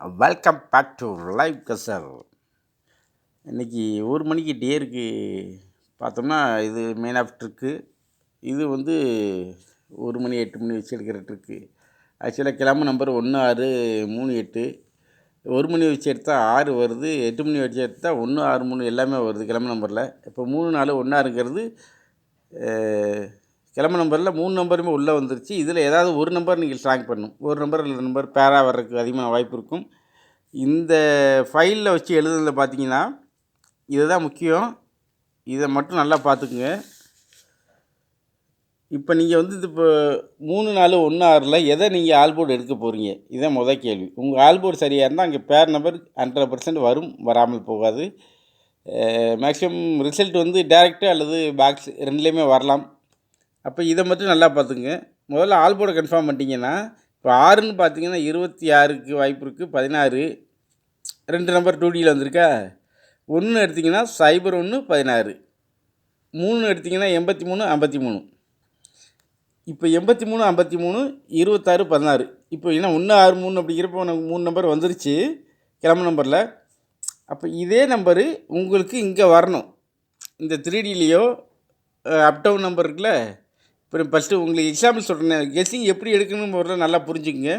Welcome back to live கசர் இன்றைக்கி ஒரு மணிக்கு டேருக்கு பார்த்தோம்னா இது மெயின் ஆஃப் ட்ரிக்கு இது வந்து ஒரு மணி எட்டு மணி வச்சு எடுக்கிற ட்ரிக்கு ஆக்சுவலாக கிளம்பு நம்பர் ஒன்று ஆறு மூணு எட்டு. ஒரு மணி வச்சு எடுத்தால் ஆறு வருது. எட்டு மணி வச்சு எடுத்தால் ஒன்று ஆறு மூணு எல்லாமே வருது கிளம்பு நம்பரில் இப்போ மூணு நாலு ஒன்றா இருக்கிறது கிளம்பு நம்பரில் மூணு நம்பருமே உள்ளே வந்துருச்சு. இதில் ஏதாவது ஒரு நம்பர் நீங்கள் ஸ்ட்ராங் பண்ணணும். ஒரு நம்பர் இல்லை நம்பர் பேரா வர்றதுக்கு அதிகமான வாய்ப்பு இருக்கும். இந்த ஃபைலில் வச்சு எழுதுனதில் பார்த்தீங்கன்னா இதுதான் முக்கியம். இதை மட்டும் நல்லா பார்த்துக்குங்க இப்போ நீங்கள் வந்து இது இப்போ மூணு நாலு ஒன்று ஆறில் எதை நீங்கள் ஆல்போர்டு எடுக்க போகிறீங்க இதுதான் முதல் கேள்வி. உங்கள் ஆல்போர்டு சரியாக இருந்தால் அங்கே பேர் நம்பர் ஹண்ட்ரட் பர்சன்ட் வரும் வராமல் போகாது. மேக்ஸிமம் ரிசல்ட் வந்து டேரெக்டாக அல்லது பாக்ஸ் ரெண்டுலேயுமே வரலாம். அப்போ இதை மட்டும் நல்லா பார்த்துங்க முதல்ல ஆல்போர்டை கன்ஃபார்ம் பண்ணிட்டீங்கன்னா இப்போ ஆறுன்னு பார்த்தீங்கன்னா இருபத்தி ஆறுக்கு வாய்ப்பு இருக்குது பதினாறு. ரெண்டு நம்பர் டூ டியில் வந்திருக்கா? ஒன்று எடுத்திங்கன்னா சைபர் ஒன்று பதினாறு. மூணு எடுத்திங்கன்னா எண்பத்தி மூணு ஐம்பத்தி மூணு. இப்போ எண்பத்தி மூணு ஐம்பத்தி மூணு இருபத்தாறு பதினாறு. இப்போ என்ன ஒன்று ஆறு மூணு அப்படிங்கிறப்போ உனக்கு மூணு நம்பர் வந்துருச்சு. கிளம்பு நம்பரில் அப்போ இதே நம்பரு உங்களுக்கு இங்கே வரணும். இந்த த்ரீடிலேயோ அப்டவுன் நம்பர் இருக்குல்ல இப்போ ஃபஸ்ட்டு உங்களுக்கு எக்ஸாம்பிள் சொல்கிறேன் கெஸ்ஸிங் எப்படி எடுக்கணும்னு முதல்ல நல்லா புரிஞ்சுக்குங்க.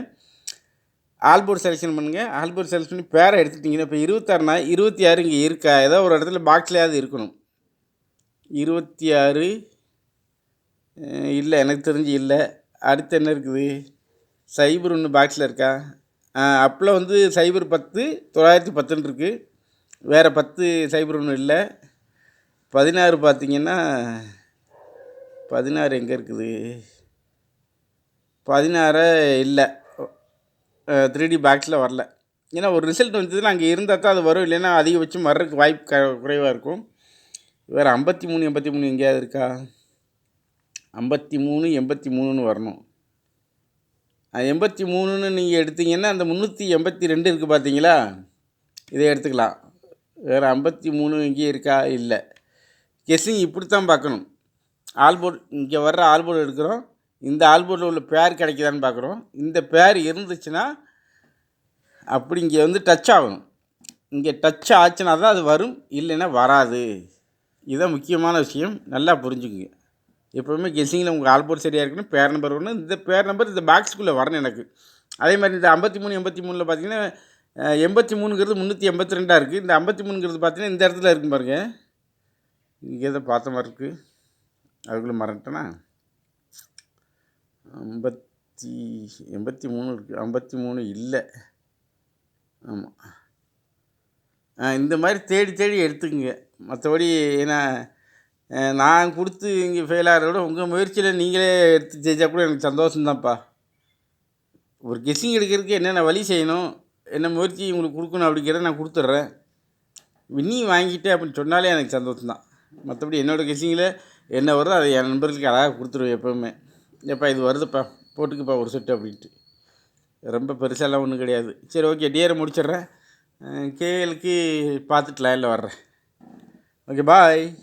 ஆல்போர்ட் செலெக்ஷன் பண்ணுங்கள் ஆல்போர்ட் செலக்ட் பண்ணி பேரை எடுத்துட்டிங்கன்னா இப்போ இருபத்தாறுனா இருபத்தி ஆறு இங்கே இருக்கா? ஏதோ ஒரு இடத்துல பாக்ஸ்லையாவது இருக்கணும். இருபத்தி ஆறு இல்லை எனக்கு தெரிஞ்சு இல்லை. அடுத்து என்ன இருக்குது? சைபர் ஒன்று பாக்ஸில் இருக்கா? அப்போலாம் வந்து சைபர் பத்து தொள்ளாயிரத்தி பத்துன்னு இருக்குது வேறு பத்து சைபர் ஒன்று இல்லை. பதினாறு பார்த்திங்கன்னா பதினாறு எங்கே இருக்குது? பதினாறு? இல்லை. த்ரீ டி பாக்ஸில் வரல. ஏன்னா ஒரு ரிசல்ட் வந்ததுன்னா அங்கே இருந்தால் தான் அது வரும். இல்லைன்னா அதிகபட்சம் வர்றதுக்கு வாய்ப்பு க குறைவாக இருக்கும். வேறு ஐம்பத்தி மூணு எண்பத்தி மூணு எங்கேயாவது இருக்கா? ஐம்பத்தி மூணு எண்பத்தி மூணுன்னு வரணும். எண்பத்தி மூணுன்னு நீங்கள் எடுத்தீங்கன்னா அந்த முந்நூற்றி எண்பத்தி ரெண்டு இருக்குது பார்த்தீங்களா இதை எடுத்துக்கலாம். வேறு ஐம்பத்தி மூணு இங்கேயே இருக்கா? இல்லை. கெஸ்ஸிங் இப்படி தான் பார்க்கணும். ஆல்போர்ட் இங்கே வர்ற ஆல்போர்ட் எடுக்கிறோம். இந்த ஆல்போர்டில் உள்ள பேர் கிடைக்குதான்னு பார்க்குறோம் இந்த பேர் இருந்துச்சுன்னா அப்படி இங்கே வந்து டச் ஆகணும். இங்கே டச் ஆச்சுன்னா தான் அது வரும் இல்லைன்னா வராது. இதுதான் முக்கியமான விஷயம். நல்லா புரிஞ்சுக்குங்க. எப்போவுமே கெஸ்ஸிங்கில் உங்கள் ஆல்போர்ட் சரியாக இருக்கணும் பேர் நம்பர் ஒன்று இந்த பேர் நம்பர் இந்த பாக்ஸுக்குள்ளே வரணும் எனக்கு. அதே மாதிரி இந்த ஐம்பத்தி மூணு எண்பத்தி மூணில் பார்த்தீங்கன்னா எண்பத்தி மூணுங்கிறது முந்நூற்றி எண்பத்தி ரெண்டாக இருக்குது இந்த ஐம்பத்தி மூணுங்கிறது பார்த்தீங்கன்னா இந்த இடத்துல இருக்கும் பாருங்கள் இங்கே தான் பார்த்த மாதிரி இருக்குது அதுக்குள்ளே மறந்துட்டேனா? ஐம்பத்தி எண்பத்தி மூணு இருக்குது ஐம்பத்தி மூணு இல்லை. ஆமாம் இந்த மாதிரி தேடி தேடி எடுத்துக்கங்க. மற்றபடி ஏன்னா நான் கொடுத்து இங்கே ஃபெயில் ஆகிறத விட உங்கள் முயற்சியில் நீங்களே எடுத்து ஜெயிச்சா கூட எனக்கு சந்தோஷம்தான்ப்பா. ஒரு கெஸ்ஸிங் எடுக்கிறதுக்கு என்னென்ன வழி செய்யணும் என்ன முயற்சி உங்களுக்கு கொடுக்கணும் அப்படிங்கிறத நான் கொடுத்துட்றேன். வின்னி வாங்கிட்டேன் அப்படின்னு சொன்னாலே எனக்கு சந்தோஷம்தான். மற்றபடி என்னோடய கெஸ்ஸிங்கில் என்ன வருதோ அதை என் நண்பர்களுக்கு அழகாக கொடுத்துருவேன் எப்போவுமே. எப்போ இது வருதுப்பா. போட்டுக்குப்பா ஒரு செட்டு அப்படின்ட்டு. ரொம்ப பெருசாலாம் ஒன்றும் கிடையாது. சரி ஓகே டிஆரை முடிச்சிடுறேன். கேஎலுக்கு பார்த்துட்டு லைனில் வர்றேன். Okay bye